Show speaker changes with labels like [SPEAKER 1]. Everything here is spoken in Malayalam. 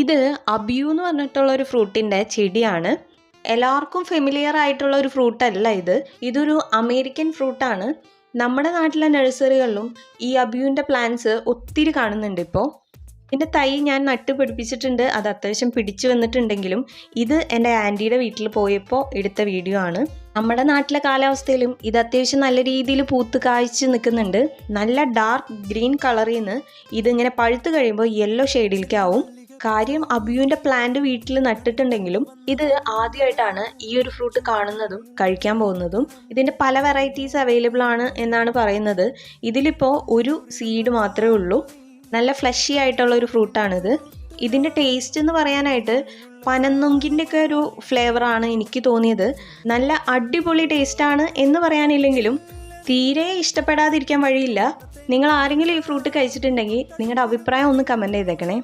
[SPEAKER 1] ഇത് അബ്യൂ എന്ന് പറഞ്ഞിട്ടുള്ള ഒരു ഫ്രൂട്ടിന്റെ ചെടിയാണ്. എല്ലാവർക്കും ഫെമിലിയർ ആയിട്ടുള്ള ഒരു ഫ്രൂട്ടല്ല ഇത്. ഇതൊരു അമേരിക്കൻ ഫ്രൂട്ടാണ്. നമ്മുടെ നാട്ടിലെ നഴ്സറികളിലും ഈ അബ്യൂവിന്റെ പ്ലാന്റ്സ് ഒത്തിരി കാണുന്നുണ്ട് ഇപ്പോൾ ഇതിന്റെ തൈ ഞാൻ നട്ട് പിടിപ്പിച്ചിട്ടുണ്ട്. അത് അത്യാവശ്യം പിടിച്ചു വന്നിട്ടുണ്ടെങ്കിലും ഇത് എന്റെ ആന്റിയുടെ വീട്ടിൽ പോയപ്പോൾ എടുത്ത വീഡിയോ ആണ്. നമ്മുടെ നാട്ടിലെ കാലാവസ്ഥയിലും ഇത് അത്യാവശ്യം നല്ല രീതിയിൽ പൂത്ത് കാഴ്ച നിൽക്കുന്നുണ്ട്. നല്ല ഡാർക്ക് ഗ്രീൻ കളറിൽ നിന്ന് ഇതിങ്ങനെ പഴുത്ത് കഴിയുമ്പോൾ യെല്ലോ ഷെയ്ഡിലേക്കാവും കാര്യം അബിയുവിന്റെ പ്ലാന്റ് വീട്ടിൽ നട്ടിട്ടുണ്ടെങ്കിലും ഇത് ആദ്യമായിട്ടാണ് ഈ ഒരു ഫ്രൂട്ട് കാണുന്നതും കഴിക്കാൻ പോകുന്നതും. ഇതിന്റെ പല വെറൈറ്റീസ് അവൈലബിൾ ആണ് എന്നാണ് പറയുന്നത്. ഇതിലിപ്പോൾ ഒരു സീഡ് മാത്രമേ ഉള്ളൂ. നല്ല ഫ്ലഷി ആയിട്ടുള്ള ഒരു ഫ്രൂട്ടാണിത് ഇതിന്റെ ടേസ്റ്റ് എന്ന് പറയാനായിട്ട് പനന്നൊങ്കിന്റെ ഒക്കെ ഒരു ഫ്ലേവറാണ് എനിക്ക് തോന്നിയത്. നല്ല അടിപൊളി ടേസ്റ്റാണ് എന്ന് പറയാനില്ലെങ്കിലും തീരെ ഇഷ്ടപ്പെടാതിരിക്കാൻ വഴിയില്ല. നിങ്ങൾ ആരെങ്കിലും ഈ ഫ്രൂട്ട് കഴിച്ചിട്ടുണ്ടെങ്കിൽ നിങ്ങളുടെ അഭിപ്രായം ഒന്ന് കമന്റ് ചെയ്തേക്കണേ.